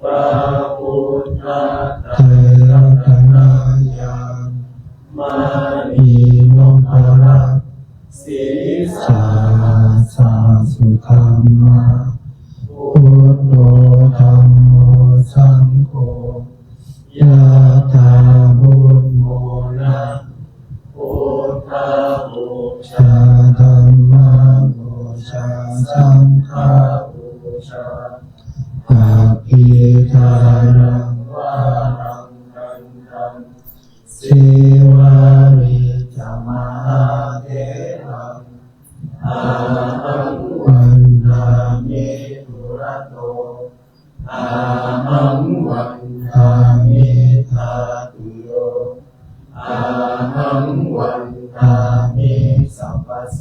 พระพุทธเถรตนายามานีนพรัตศีสาสาสุธรรมาพุทโธธรรมโมสังโฆยะถาบุญโมนะพุทธบูชาธรรมบูชาสังฆบูชา ทานังวารังกันตังเสวานิจมาเทนังอาหังวันนามิตุระโตอาหังวันนามิธาตุโยอาหังวันนามิสัมปโส